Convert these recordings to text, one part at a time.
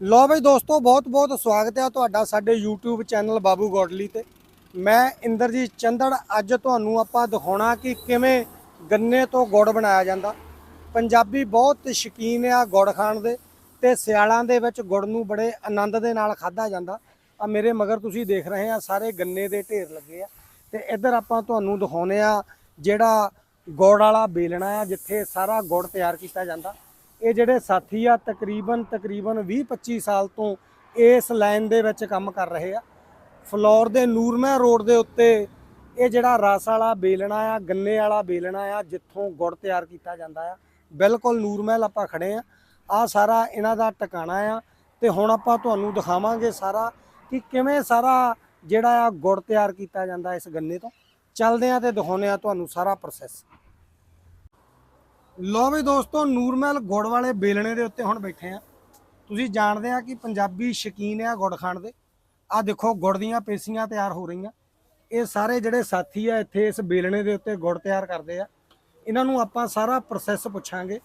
ਲੋ ਬਈ ਦੋਸਤੋ, ਬਹੁਤ ਬਹੁਤ ਸਵਾਗਤ ਹੈ ਤੁਹਾਡਾ ਸਾਡੇ YouTube ਚੈਨਲ ਬਾਬੂ ਗੋਡਲੀ ਤੇ। ਮੈਂ ਇੰਦਰਜੀਤ ਚੰਦੜ, ਅੱਜ ਤੁਹਾਨੂੰ ਆਪਾਂ ਦਿਖਾਉਣਾ ਕਿ ਕਿਵੇਂ ਗੰਨੇ ਤੋਂ ਗੁੜ ਬਣਾਇਆ ਜਾਂਦਾ। ਪੰਜਾਬੀ ਬਹੁਤ ਸ਼ੌਕੀਨ ਆ ਗੁੜ ਖਾਣ ਦੇ ਤੇ ਸਿਆਲਾਂ ਦੇ ਵਿੱਚ ਗੁੜ ਨੂੰ ਬੜੇ ਆਨੰਦ ਦੇ ਨਾਲ ਖਾਧਾ ਜਾਂਦਾ। ਆ ਮੇਰੇ ਮਗਰ ਤੁਸੀਂ ਦੇਖ ਰਹੇ ਆ, ਸਾਰੇ ਗੰਨੇ ਦੇ ਢੇਰ ਲੱਗੇ ਆ। ਤੇ ਇੱਧਰ ਆਪਾਂ ਤੁਹਾਨੂੰ ਦਿਖਾਉਨੇ ਆ ਜਿਹੜਾ ਗੁੜ ਵਾਲਾ ਬੇਲਣਾ ਆ, ਜਿੱਥੇ ਸਾਰਾ ਗੁੜ ਤਿਆਰ ਕੀਤਾ ਜਾਂਦਾ। ਇਹ ਜਿਹੜੇ ਸਾਥੀ ਆ, ਤਕਰੀਬਨ ਤਕਰੀਬਨ 20-25 ਸਾਲ ਤੋਂ ਇਸ ਲਾਈਨ ਦੇ ਵਿੱਚ ਕੰਮ ਕਰ ਰਹੇ ਆ। ਫਲੋਰ ਦੇ ਨੂਰਮਹਿ ਰੋਡ ਦੇ ਉੱਤੇ ਇਹ ਜਿਹੜਾ ਰਸ ਵਾਲਾ ਬੇਲਣਾ ਆ, ਗੰਨੇ ਵਾਲਾ ਬੇਲਣਾ ਆ, ਜਿੱਥੋਂ ਗੁੜ ਤਿਆਰ ਕੀਤਾ ਜਾਂਦਾ ਆ, ਬਿਲਕੁਲ ਨੂਰਮਹਿਲ ਆਪਾਂ ਖੜੇ ਆ। ਆ ਸਾਰਾ ਇਹਨਾਂ ਦਾ ਟਿਕਾਣਾ ਆ ਤੇ ਹੁਣ ਆਪਾਂ ਤੁਹਾਨੂੰ ਦਿਖਾਵਾਂਗੇ ਸਾਰਾ ਕਿ ਕਿਵੇਂ ਸਾਰਾ ਜਿਹੜਾ ਆ ਗੁੜ ਤਿਆਰ ਕੀਤਾ ਜਾਂਦਾ ਇਸ ਗੰਨੇ ਤੋਂ। ਚੱਲਦੇ ਆ ਤੇ ਦਿਖਾਉਂਦੇ ਆ ਤੁਹਾਨੂੰ ਸਾਰਾ ਪ੍ਰੋਸੈਸ ਲੋ ਵੀ ਦੋਸਤੋ ਨੂਰਮਹਿਲ ਗੁੜ ਵਾਲੇ ਬੇਲਣੇ ਦੇ ਉੱਤੇ ਹੁਣ ਬੈਠੇ ਆ। ਤੁਸੀਂ ਜਾਣਦੇ ਆ ਕਿ ਪੰਜਾਬੀ ਸ਼ਕੀਨ ਆ ਗੁੜ ਖਾਣ ਦੇ। ਆ ਦੇਖੋ ਗੁੜ ਦੀਆਂ ਪੇਸੀਆਂ ਤਿਆਰ ਹੋ ਰਹੀਆਂ। ਇਹ ਸਾਰੇ ਜਿਹੜੇ ਸਾਥੀ ਆ ਇੱਥੇ ਇਸ ਬੇਲਣੇ ਦੇ ਉੱਤੇ ਗੁੜ ਤਿਆਰ ਕਰਦੇ ਆ। ਇਹਨਾਂ ਨੂੰ ਆਪਾਂ ਸਾਰਾ ਪ੍ਰੋਸੈਸ ਪੁੱਛਾਂਗੇ।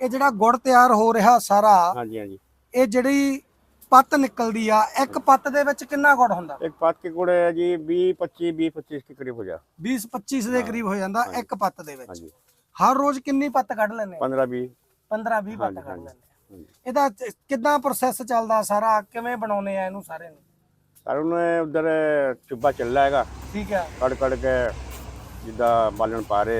ਇਹ ਜਿਹੜਾ ਗੁੜ ਤਿਆਰ ਹੋ ਰਿਹਾ ਸਾਰਾ ਹਾਂਜੀ ਹਾਂਜੀ। ਇਹ ਜਿਹੜੀ ਪੱਤ ਨਿਕਲਦੀ ਆ ਇੱਕ ਪੱਤ ਦੇ ਵਿੱਚ ਕਿੰਨਾ ਗੁੜ ਹੁੰਦਾ? ਇੱਕ ਪੱਤ ਕੇ ਗੁੜ ਹੈ ਜੀ 20 25 20 25 ਦੇ ਕਰੀਬ ਹੋ ਜਾ। 20 25 ਦੇ ਕਰੀਬ ਹੋ ਜਾਂਦਾ ਇੱਕ ਪੱਤ ਦੇ ਵਿੱਚ। ਹਰ ਰੋਜ਼ ਕਿੰਨੀ ਪੱਤ ਕੱਢ ਲੈਂਦੇ 15 20 15 20 ਪੱਤ ਕੱਢ ਲੈਂਦੇ ਇਹਦਾ ਕਿਦਾਂ ਪ੍ਰੋਸੈਸ ਚੱਲਦਾ ਸਾਰਾ? ਕਿਵੇਂ ਬਣਾਉਨੇ ਆ ਇਹਨੂੰ ਸਾਰੇ ਨੂੰ? ਸਰ ਉਹਨੇ ਉਧਰ ਟਿੱਬਾ ਚੱਲਦਾ ਹੈਗਾ। ਠੀਕ ਹੈ ਕੜ ਕੜ ਕੇ ਜਿੱਦਾਂ ਬਾਲਣ ਪਾਰੇ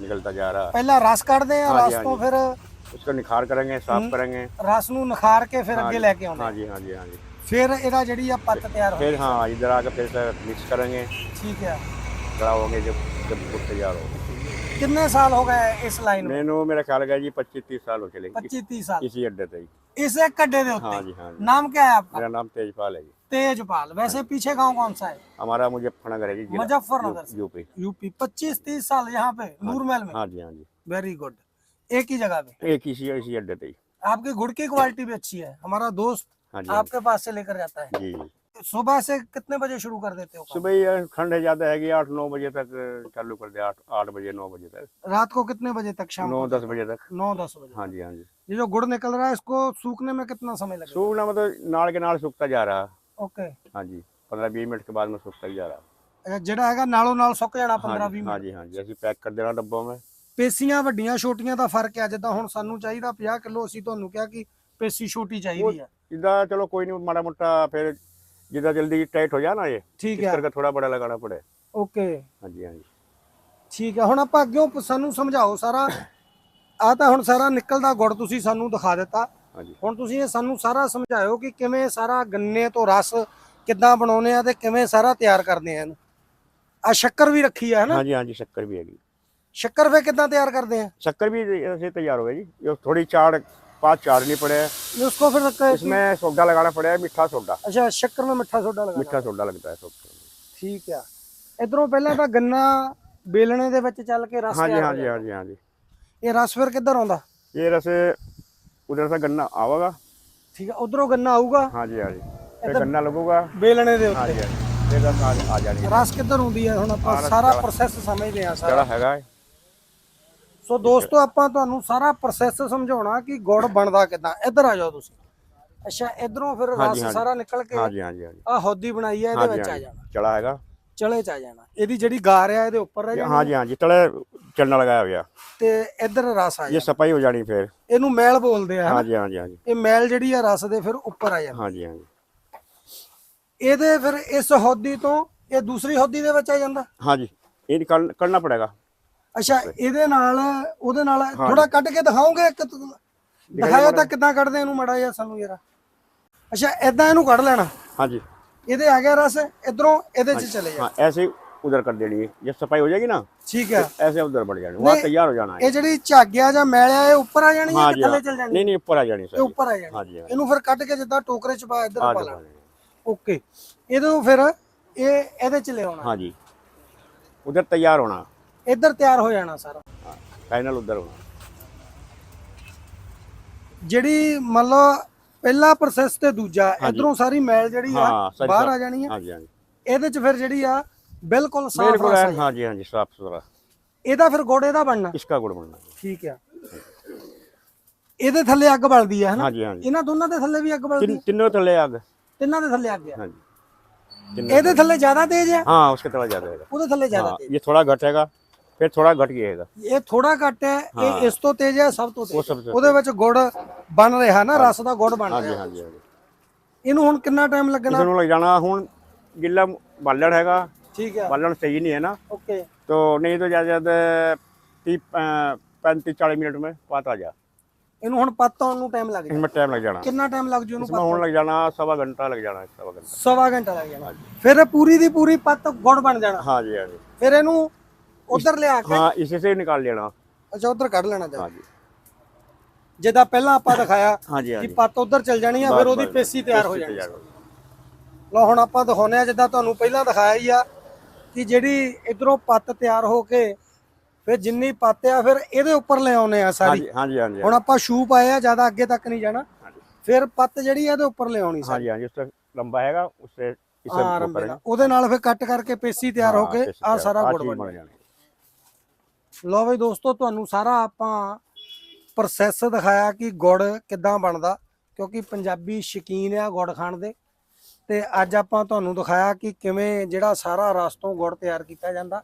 ਨਿਕਲਦਾ ਜਾ ਰਹਾ। ਪਹਿਲਾਂ ਰਸ ਕੱਢਦੇ ਆ ਰਸ ਤੋਂ ਫਿਰ ਉਸਕਾ ਨਿਖਾਰ ਕਰਾਂਗੇ ਸਾਫ਼ ਕਰਾਂਗੇ। ਰਸ ਨੂੰ ਨਿਖਾਰ ਕੇ ਫਿਰ ਅੱਗੇ ਲੈ ਕੇ ਆਉਂਦੇ ਹਾਂ ਜੀ ਹਾਂ ਫਿਰ ਇਹਦਾ ਜਿਹੜੀ ਆ ਪੱਤ ਤਿਆਰ ਹੋ ਫਿਰ ਹਾਂ ਇਧਰ ਆ ਕੇ ਫਿਰ ਮਿਕਸ ਕਰਾਂਗੇ। ਠੀਕ ਹੈ ਕਰਾਓਗੇ ਜਬ ਜਬ ਤਿਆਰ ਹੋ गुड़ तैयार हो ਕਿੰਨੇ ਸਾਲ ਹੋ ਗਏ ਇਸ ਲਾਈਨ में मैंने मेरा ख्याल है जी पच्चीस तीस साल हो चले 25 30 साल इसी अड्डे से ही इस एक अड्डे ਦੇ हाँ ਉੱਤੇ जी हाँ जी नाम क्या है आपका मेरा नाम तेजपाल है जी तेजपाल वैसे पीछे गांव कौन सा है हमारा मुजफ्फरनगर है जी जिला मुजफ्फरनगर से। यूपी यूपी 25 30 साल यहाँ पे नूरमहल में हाँ जी हाँ जी वेरी गुड एक ही जगह पे एक इसी इसी अड्डे पे ही आपके गुड़ की क्वालिटी भी अच्छी है हमारा दोस्त हाँ जी हाँ आपके पास से लेकर जाता है जी जी सुबह से कितने बजे शुरू कर देते हो काम? सुबह ही ठंड है ज्यादा है कि आठ नौ बजे तक चालू कर दे आठ आठ बजे नौ बजे तक रात को कितने बजे तक शाम नौ को दस बजे तक नौ दस बजे हाँ जी हाँ जी ये जो गुड़ निकल रहा है इसको सूखने में कितना समय लगेगा सूखना मतलब नाल के नाल सूखता जा रहा ओके हाँ जी पंद्रह बीस मिनट के बाद में सूखता ही जा रहा ਅੱਛਾ, ਜਿਹੜਾ ਹੈਗਾ ਨਾਲੋਂ ਨਾਲ ਸੁੱਕ ਜਾਣਾ हाँ 15 जी 20 हाँ ਮਿੰਟ जी हाँ जी ऐसे पैक कर देना डब्बों में ਪੇਸੀਆਂ ਵੱਡੀਆਂ ਛੋਟੀਆਂ ਦਾ ਫਰਕ ਹੈ ਜਿੱਦਾਂ ਹੁਣ ਸਾਨੂੰ ਚਾਹੀਦਾ 50 ਕਿਲੋ ਅਸੀਂ ਤੁਹਾਨੂੰ ਕਿਹਾ ਕਿ ਪੇਸੀ ਛੋਟੀ ਚਾਹੀਦੀ ਹੈ जिदा चलो कोई नहीं माड़ा मोटा फिर जिदा जल्दी टाइट हो जाए ना ये ਠੀਕ इस ਹੈ करके थोड़ा बड़ा लगाना पड़े ਓਕੇ हाँ जी हाँ जी ਠੀਕ ਹੈ ਹੁਣ ਆਪਾਂ ਅੱਗੇ ਸਾਨੂੰ ਸਮਝਾਓ ਸਾਰਾ ਆ ਤਾਂ ਹੁਣ ਸਾਰਾ ਨਿਕਲਦਾ ਗੁੜ ਤੁਸੀਂ ਸਾਨੂੰ ਦਿਖਾ ਦਿੱਤਾ हाँ जी ਹੁਣ ਤੁਸੀਂ ਇਹ ਸਾਨੂੰ ਸਾਰਾ ਸਮਝਾਇਓ ਕਿ ਕਿਵੇਂ ਸਾਰਾ ਗੰਨੇ ਤੋਂ ਰਸ ਕਿੱਦਾਂ ਬਣਾਉਨੇ ਆ ਤੇ ਕਿਵੇਂ ਸਾਰਾ ਤਿਆਰ ਕਰਦੇ ਆ ਇਹਨੂੰ ਆ ਸ਼ੱਕਰ ਵੀ ਰੱਖੀ ਆ ਹਨਾ हाँ जी हाँ जी शक्कर भी हैगी ਸ਼ੱਕਰ ਫੇ ਕਿੱਦਾਂ ਤਿਆਰ ਕਰਦੇ ਆ शक्कर भी ऐसे तैयार हो गई जी ये थोड़ी चाड़ पाँच चाड़नी पड़े उसको फिर रख- इसमें सोडा लगाना पड़ेगा मीठा सोडा अच्छा शक्कर में मिठा सोडा लगाना मीठा सोडा लगता है सोडा ਠੀਕ ਆ ਇਧਰੋਂ ਪਹਿਲਾਂ ਤਾਂ ਗੰਨਾ ਬੇਲਣੇ ਦੇ ਵਿੱਚ ਚੱਲ ਕੇ ਰਸ हाँ जी ਤਿਆਰ हाँ ਹੋ जी ਜਾਂਦਾ। हाँ जी हाँ जी ਇਹ ਰਸ ਫਿਰ ਕਿੱਧਰ ਆਉਂਦਾ ये रस उधर से गन्ना आवेगा ਠੀਕ ਆ ਉਧਰੋਂ ਗੰਨਾ ਆਊਗਾ हाँ जी हाँ जी फिर गन्ना लगेगा ਬੇਲਣੇ ਦੇ हाँ ਉੱਤੇ जी हाँ जी फिर रस आ, आ जानी ਰਸ ਕਿੱਧਰ ਹੁੰਦੀ ਹੈ ਹੁਣ ਆਪਾਂ ਹਾਂ, ਰਸ ਸਾਰਾ ਚੜਾ- ਪ੍ਰੋਸੈਸ ਸਮਝਦੇ ਆ ਸਾਰਾ जड़ा हैगा ਸੋ ਦੋਸਤੋ ਆਪਾਂ ਤੁਹਾਨੂੰ ਸਾਰਾ ਪ੍ਰੋਸੈਸ ਸਮਝਾਉਣਾ ਕਿ ਗੁੜ ਬਣਦਾ ਕਿਦਾਂ। ਇੱਧਰ ਆ ਜਾਓ ਤੁਸੀਂ। ਅੱਛਾ ਇਧਰੋਂ ਫਿਰ ਰਸ ਸਾਰਾ ਨਿਕਲ ਕੇ ਹਾਂਜੀ ਹਾਂਜੀ ਹਾਂਜੀ। ਆ ਹੌਦੀ ਬਣਾਈ ਹੈ ਇਹਦੇ ਵਿੱਚ ਆ ਜਾਣਾ। ਚਲਾ ਹੈਗਾ ਚਲੇ ਚ ਆ ਜਾਣਾ। ਇਹਦੀ ਜਿਹੜੀ ਗਾਰ ਆ ਇਹਦੇ ਉੱਪਰ ਰਹਿ ਜਾਣੀ ਹਾਂਜੀ ਹਾਂਜੀ। ਤਲੇ ਚਲਣਾ ਲਗਾਇਆ ਗਿਆ। ਤੇ ਇੱਧਰ ਰਸ ਆ ਜਾਣਾ। ਇਹ ਸਫ਼ਾਈ ਹੋ ਜਾਣੀ ਫਿਰ। ਇਹਨੂੰ ਮੈਲ ਬੋਲਦੇ ਆ ਹਾਂਜੀ ਹਾਂਜੀ ਹਾਂਜੀ। ਇਹ ਮੈਲ ਜਿਹੜੀ ਆ ਰਸ ਦੇ ਫਿਰ ਉੱਪਰ ਆ ਜਾਂਦੀ ਹਾਂਜੀ ਹਾਂਜੀ। ਇਹਦੇ ਫਿਰ ਇਸ ਹੌਦੀ ਤੋਂ ਇਹ ਦੂਸਰੀ ਹੌਦੀ ਦੇ ਵਿੱਚ ਆ ਜਾਂਦਾ? ਹਾਂਜੀ। ਇਹ ਕੱਢਣਾ ਪੜੇਗਾ। ਅੱਛਾ ਇਹਦੇ ਨਾਲ ਉਹਦੇ ਨਾਲ ਥੋੜਾ ਕੱਢ ਕੇ ਦਿਖਾਓਗੇ? ਦਿਖਾਇਓ ਤਾਂ ਕਿੱਦਾਂ ਕੱਢਦੇ ਇਹਨੂੰ ਮੜਾ ਜਾਂ ਸਾਨੂੰ ਯਾਰ ਅੱਛਾ ਇਦਾਂ ਇਹਨੂੰ ਕੱਢ ਲੈਣਾ। ਹਾਂਜੀ। ਇਹਦੇ ਆ ਗਿਆ ਰਸ ਇਧਰੋਂ ਇਹਦੇ ਚ ਚਲੇ ਜਾ। ਹਾਂ ਐਸੇ ਉਧਰ ਕਰ ਦੇਣੀ ਜਦ ਸਫ਼ਾਈ ਹੋ ਜਾਏਗੀ ਨਾ ਠੀਕ ਹੈ। ਐਸੇ ਉਧਰ ਬਣ ਜਾਣੀ। ਵਾ ਤਿਆਰ ਹੋ ਜਾਣਾ ਇਹ ਜਿਹੜੀ ਝਾਗਿਆ ਜਾਂ ਮੈਲਿਆ ਇਹ ਉੱਪਰ ਆ ਜਾਣੀ ਹੈ ਥੱਲੇ ਚਲ ਜਾਣੀ? ਨਹੀਂ ਨਹੀਂ ਉੱਪਰ ਆ ਜਾਣੀ ਸਰ। ਇਹ ਉੱਪਰ ਆ ਜਾਣੀ। ਇਹਨੂੰ ਫਿਰ ਕੱਢ ਕੇ ਜਿੱਦਾਂ ਟੋਕਰੇ ਚ ਪਾ ਇਧਰ ਪਾ ਲੈਣਾ। ਓਕੇ। ਇਹਦੋਂ ਫਿਰ ਇਹ ਇਹਦੇ ਚ ਲੈ ਹਾਂਜੀ। ਉਧਰ ਤਿਆਰ ਹੋਣਾ। ਇੱਧਰ ਤਿਆਰ ਹੋ ਜਾਣਾ ਸਾਰਾ। ਫਾਈਨਲ ਉਧਰ ਹੋਣਾ। ਜਿਹੜੀ ਮੰਨ ਲਓ ਪਹਿਲਾ ਪ੍ਰੋਸੈਸ ਤੇ ਦੂਜਾ ਇਧਰੋਂ ਸਾਰੀ ਮੈਲ ਜਿਹੜੀ ਆ ਬਾਹਰ ਆ ਜਾਣੀ ਆ। ਹਾਂਜੀ ਹਾਂਜੀ। ਇਹਦੇ ਚ ਫਿਰ ਜਿਹੜੀ ਆ ਬਿਲਕੁਲ ਸਾਫ਼ ਬਿਲਕੁਲ ਹਾਂਜੀ ਹਾਂਜੀ ਸਾਫ਼ ਸੁਥਰਾ। ਇਹਦਾ ਫਿਰ ਗੋੜੇ ਦਾ ਬਣਨਾ। ਇਸਕਾ ਗੁੜ ਬਣਨਾ। ਠੀਕ ਆ। ਇਹਦੇ ਥੱਲੇ ਅੱਗ ਬਲਦੀ ਆ ਹਨਾ? ਇਹਨਾਂ ਦੋਨਾਂ ਦੇ ਥੱਲੇ ਵੀ ਅੱਗ ਬਲਦੀ ਤਿੰਨ ਤਿੰਨੋਂ ਥੱਲੇ ਅੱਗ। ਤਿੰਨਾਂ ਦੇ ਥੱਲੇ ਅੱਗ ਹਾਂਜੀ। ਇਹਦੇ ਥੱਲੇ। ਜ਼ਿਆਦਾ ਤੇਜ਼ ਆ? हाँ उसके थोड़ा ज्यादा होगा ਉਹਦੇ ਥੱਲੇ ਜ਼ਿਆਦਾ हाँ ਤੇਜ਼ ये थोड़ा घटेगा फिर थोड़ा घट जाएगा ਇਹ ਥੋੜਾ ਘੱਟ ਹੈ ਹਾਂ। ਇਹ ਇਸ ਤੋਂ ਤੇਜ਼ ਹੈ ਸਭ ਤੋਂ वो ਤੇਜ਼ सब ਉਹਦੇ ਵਿੱਚ ਗੁੜ ਬਣ ਰਿਹਾ ਨਾ ਰਸ ਦਾ ਗੁੜ ਬਣ हाँ जी ਰਿਹਾ हाँ जी हाँ जी ਇਹਨੂੰ ਹੁਣ ਕਿੰਨਾ ਟਾਈਮ ਲੱਗਣਾ इसमें लग जाना हूँ गिल्ला बालन हैगा ਠੀਕ ਹੈ बालन सही नहीं है ना ਓਕੇ तो नहीं तो ज्यादा ज्यादा तीस पैंतीस चालीस मिनट में पात आ जा ਇਹਨੂੰ ਹੁਣ ਪੱਤ ਆਉਣ ਨੂੰ ਟਾਈਮ ਲੱਗ ਜਾਣਾ इसमें टाइम लग जाना ਕਿੰਨਾ ਟਾਈਮ ਲੱਗ ਜੂ ਇਹਨੂੰ इसमें होने लग जाना सवा घंटा लग जाना सवा घंटा ਸਵਾ ਘੰਟਾ ਲੱਗ ਜਾਣਾ ਫਿਰ ਇਹ ਪੂਰੀ ਦੀ ਪੂਰੀ ਪੱਤ ਗੁੜ ਬਣ ਜਾਣਾ हाँ जी हाँ जी ਫਿਰ ਇਹਨੂੰ ਉਧਰ ਲਿਆ ਕੇ हाँ इसी से ही निकाल लेना ਅੱਛਾ ਉਧਰ ਕੱਢ ਲੈਣਾ ਚਾਹੀਦਾ हाँ जी ਜਿੱਦਾਂ ਪਹਿਲਾਂ ਆਪਾਂ ਦਿਖਾਇਆ हाँ जी हाँ ਕਿ जी ਪੱਤ ਉਧਰ ਚਲ ਜਾਣੀ ਆ ਫਿਰ ਉਹਦੀ ਪੇਸੀ ਤਿਆਰ ਹੋ ਜਾਣੀ तैयार हो ਲਓ ਹੁਣ ਆਪਾਂ ਦਿਖਾਉਂਦੇ ਆ ਜਿੱਦਾਂ ਤੁਹਾਨੂੰ ਪਹਿਲਾਂ ਦਿਖਾਇਆ ਹੀ ਆ ਕਿ ਜਿਹੜੀ ਇਧਰੋਂ ਪੱਤ ਤਿਆਰ ਹੋ ਕੇ ਫਿਰ ਜਿੰਨੀ ਪੱਤ ਆ ਫਿਰ ਇਹਦੇ ਉੱਪਰ ਲੈ ਆਉਨੇ ਆ हाँ ਸਾਰੀ जी हाँ जी हाँ जी ਹੁਣ ਆਪਾਂ ਸ਼ੂ ਪਾਏ ਆ ਜਿਆਦਾ ਅੱਗੇ ਤੱਕ ਨਹੀਂ ਜਾਣਾ हाँ जी ਫਿਰ ਪੱਤ ਜਿਹੜੀ ਆ ਇਹਦੇ ਉੱਪਰ ਲੈ ਆਉਣੀ हाँ ਸਾਰੀ जी हाँ जी उससे लंबा हैगा उससे इसे ਹਾਂ वो ਰੰਬੇ करेंगे। ਨਾਲ ਉਹਦੇ ਨਾਲ ਫਿਰ ਕੱਟ ਕਰਕੇ ਪੇਸੀ ਤਿਆਰ ਹੋ हाँ, ਕੇ ऐसे ਆ तैयार- ਸਾਰਾ आ ਗੁੜ चीज़ ਬਣ बन ਜਾਣਾ जानी ਲੋ ਬਈ ਦੋਸਤੋ ਤੁਹਾਨੂੰ ਸਾਰਾ ਆਪਾਂ ਪ੍ਰੋਸੈਸ ਦਿਖਾਇਆ ਕਿ ਗੁੜ ਕਿੱਦਾਂ ਬਣਦਾ ਕਿਉਂਕਿ ਪੰਜਾਬੀ ਸ਼ਕੀਨ ਆ ਗੁੜ ਖਾਣ ਦੇ। ਤੇ ਅੱਜ ਆਪਾਂ ਤੁਹਾਨੂੰ ਦਿਖਾਇਆ ਕਿ ਕਿਵੇਂ ਜਿਹੜਾ ਸਾਰਾ ਰਸ ਤੋਂ ਗੁੜ ਤਿਆਰ ਕੀਤਾ ਜਾਂਦਾ।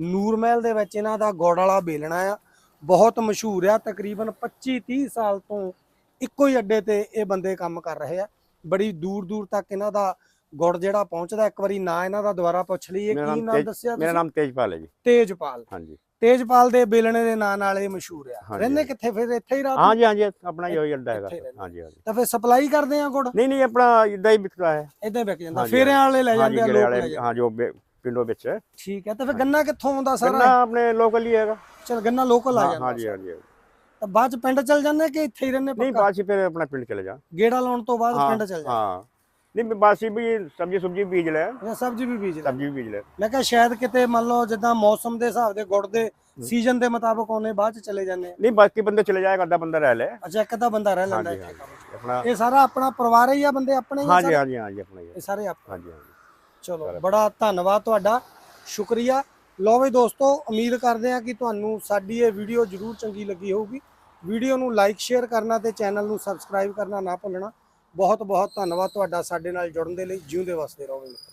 ਨੂਰਮਹਿਲ ਦੇ ਵਿੱਚ ਇਹਨਾਂ ਦਾ ਗੁੜ ਵਾਲਾ ਬੇਲਣਾ ਆ। ਬਹੁਤ ਮਸ਼ਹੂਰ ਆ ਤਕਰੀਬਨ 25 30 ਸਾਲ ਤੋਂ ਇੱਕੋ ਹੀ ਅੱਡੇ ਤੇ ਇਹ ਬੰਦੇ ਕੰਮ ਕਰ ਰਹੇ ਆ। ਬੜੀ ਦੂਰ ਦੂਰ ਤੱਕ ਇਹਨਾਂ ਦਾ ਗੁੜ ਜਿਹੜਾ ਪਹੁੰਚਦਾ ਇੱਕ ਵਾਰੀ ਨਾ ਇਹਨਾਂ ਦਾ ਦੁਬਾਰਾ ਪੁੱਛ ਲਈਏ ਕੀ ਨਾਮ ਦੱਸਿਆ ਮੇਰਾ ਨਾਮ ਤੇਜਪਾਲ ਹੈ ਜੀ। ਤੇਜਪਾਲ। ਹਾਂਜੀ। ਤੇਜਪਾਲ ਦੇ ਬੇਲਣੇ ਦੇ ਨਾਂ ਨਾਲ ਇਹ ਮਸ਼ਹੂਰ ਆ। ਰਹਿੰਦੇ ਕਿੱਥੇ ਫਿਰ? ਇੱਥੇ ਹੀ ਰਾਤ ਹਾਂਜੀ ਹਾਂਜੀ ਆਪਣਾ ਹੀ ਅੱਡਾ ਹੈਗਾ। ਹਾਂਜੀ ਹਾਂਜੀ। ਤਾਂ ਫਿਰ ਸਪਲਾਈ ਕਰਦੇ ਆ ਗੁੜ? ਨਹੀਂ ਨਹੀਂ ਆਪਣਾ ਇਦਾਂ ਹੀ ਵਿਕਦਾ ਹੈ। ਇਦਾਂ ਹੀ ਵਿਕ ਜਾਂਦਾ। ਹਾਂਜੀ, ਵਾਲੇ ਲੈ ਜਾਂਦੇ ਆ ਲੋਕ ਹਾਂ ਜੋ ਪਿੰਡੋਂ ਵਿੱਚ। ਠੀਕ ਹੈ ਤਾਂ ਫਿਰ ਗੰਨਾ ਕਿੱਥੋਂ ਆਉਂਦਾ ਸਾਰਾ? ਗੰਨਾ ਆਪਣੇ ਲੋਕਲ ਹੀ ਹੈਗਾ। ਚਲ ਗੰਨਾ ਲੋਕਲ ਆ ਜਾਂਦਾ ਹਾਂਜੀ ਹਾਂਜੀ ਤਾਂ ਬਾਅਦ ਚ ਪਿੰਡ ਚਲ ਜਾਂਦੇ ਕਿ ਇੱਥੇ ਹੀ ਰਹਿੰਦੇ ਨਹੀਂ ਬਾਅਦ 'ਚ ਫਿਰ ਆਪਣਾ ਪਿੰਡ ਚਲੇ ਜਾ। ਗੇੜਾ ਲਾਉਣ ਤੋਂ ਬਾਅਦ ਪਿੰਡ ਚਲੇ ਜਾਂਦੇ। ਹਾਂ। ਨਹੀਂ ਬਾਸੀ ਵੀ ਸਬਜੀ ਸੁਬਜੀ ਬੀਜ ਲੈ ਜਾਂ ਸਬਜ਼ੀ ਵੀ ਬੀਜ ਲੈ ਸਬਜੀ ਵੀ ਬੀਜ ਲੈ ਮੈਂ ਕਿਹਾ ਸ਼ਾਇਦ ਕਿਤੇ ਮੰਨ ਲਓ ਜਿੱਦਾਂ ਮੌਸਮ ਦੇ ਹਿਸਾਬ ਦੇ ਗੁੜ ਦੇ ਸੀਜ਼ਨ ਦੇ ਮੁਤਾਬਕ ਉਹਨੇ ਬਾਅਦ ਚ ਚਲੇ ਜਾਂਦੇ ਨਹੀਂ ਬਾਕੀ ਬੰਦੇ ਚਲੇ ਜਾਏਗਾ ਅੱਧਾ ਬੰਦਾ ਰਹਿ ਲੈ। ਅੱਛਾ ਇੱਕ ਅੱਧਾ ਬੰਦਾ ਰਹਿ ਲੈਂਦਾ। ਇੱਥੇ ਆਪਣਾ ਇਹ ਸਾਰਾ ਆਪਣਾ ਪਰਿਵਾਰ ਹੀ ਆ ਬੰਦੇ ਆਪਣੇ ਹੀ ਹਾਂਜੀ ਹਾਂਜੀ ਹਾਂਜੀ ਆਪਣੇ ਇਹ ਸਾਰੇ ਆਪਣੇ। ਹਾਂਜੀ ਹਾਂਜੀ। ਚਲੋ ਬੜਾ ਧੰਨਵਾਦ ਤੁਹਾਡਾ। ਸ਼ੁਕਰੀਆ। ਲੋ ਵੀ ਦੋਸਤੋ ਉਮੀਦ ਕਰਦੇ ਆ ਕਿ ਤੁਹਾਨੂੰ ਸਾਡੀ ਇਹ ਵੀਡੀਓ ਜ਼ਰੂਰ ਚੰਗੀ ਲੱਗੀ ਹੋਊਗੀ। ਵੀਡੀਓ ਨੂੰ ਲਾਈਕ ਸ਼ੇਅਰ ਕਰਨਾ ਤੇ ਚੈਨਲ ਨੂੰ ਸਬਸਕ੍ਰਾਈਬ ਕਰਨਾ ਨਾ ਭੁੱਲਣਾ। ਬਹੁਤ ਬਹੁਤ ਧੰਨਵਾਦ ਤੁਹਾਡਾ ਸਾਡੇ ਨਾਲ ਜੁੜਨ ਦੇ ਲਈ ਜਿਉਂਦੇ ਵਸਦੇ ਰਹੋ ਮਿੱਤਰੋ